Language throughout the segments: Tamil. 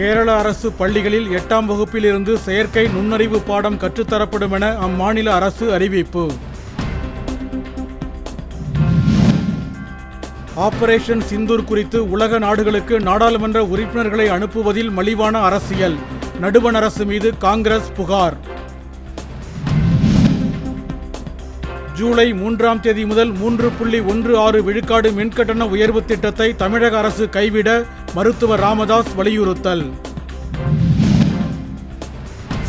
கேரள அரசு பள்ளிகளில் எட்டாம் வகுப்பிலிருந்து செயற்கை நுண்ணறிவு பாடம் கற்றுத்தரப்படும் என அம்மாநில அரசு அறிவிப்பு. ஆபரேஷன் சிந்தூர் குறித்து உலக நாடுகளுக்கு நாடாளுமன்ற உறுப்பினர்களை அனுப்புவதில் மலிவான அரசியல். நடுவண் அரசு மீது காங்கிரஸ் புகார். ஜூலை மூன்றாம் தேதி முதல் மூன்று புள்ளி ஒன்று ஆறு விழுக்காடு மின்கட்டண உயர்வு திட்டத்தை தமிழக அரசு கைவிட மருத்துவர் ராமதாஸ் வலியுறுத்தல்.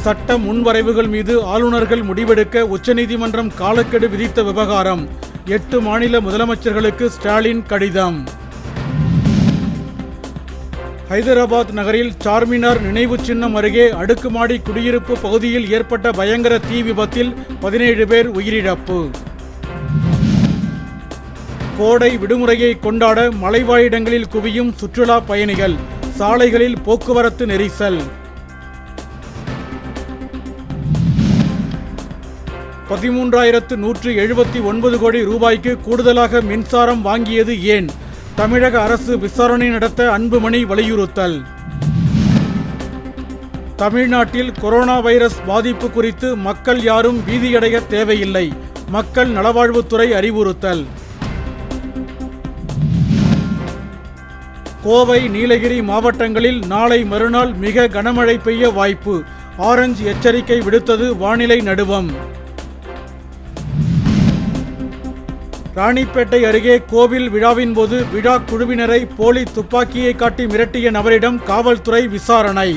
சட்ட முன்வரைவுகள் மீது ஆளுநர்கள் முடிவெடுக்க உச்சநீதிமன்றம் காலக்கெடு விதித்த விவகாரம். எட்டு மாநில முதலமைச்சர்களுக்கு ஸ்டாலின் கடிதம். ஹைதராபாத் நகரில் சார்மினார் நினைவு சின்னம் அருகே அடுக்குமாடி குடியிருப்பு பகுதியில் ஏற்பட்ட பயங்கர தீ விபத்தில் பதினேழு பேர் உயிரிழப்பு. கோடை விடுமுறையை கொண்டாட மலைவாழிடங்களில் குவியும் சுற்றுலா பயணிகள் சாலைகளில் போக்குவரத்து நெரிசல். பதிமூன்றாயிரத்து நூற்று எழுபத்தி ஒன்பது கோடி ரூபாய்க்கு கூடுதலாக மின்சாரம் வாங்கியது ஏன்? தமிழக அரசு விசாரணை நடத்த அன்புமணி வலியுறுத்தல். தமிழ்நாட்டில் கொரோனா வைரஸ் பாதிப்பு குறித்து மக்கள் யாரும் பீதியடைய தேவையில்லை. மக்கள் நலவாழ்வுத்துறை அறிவுறுத்தல். கோவை நீலகிரி மாவட்டங்களில் நாளை மறுநாள் மிக கனமழை பெய்ய வாய்ப்பு. ஆரஞ்சு எச்சரிக்கை விடுத்தது வானிலை நடுவம். ராணிப்பேட்டை அருகே கோவில் விழாவின் போது விழா குழுவினரை போலி துப்பாக்கியை காட்டி மிரட்டிய நபரிடம் காவல்துறை விசாரணை.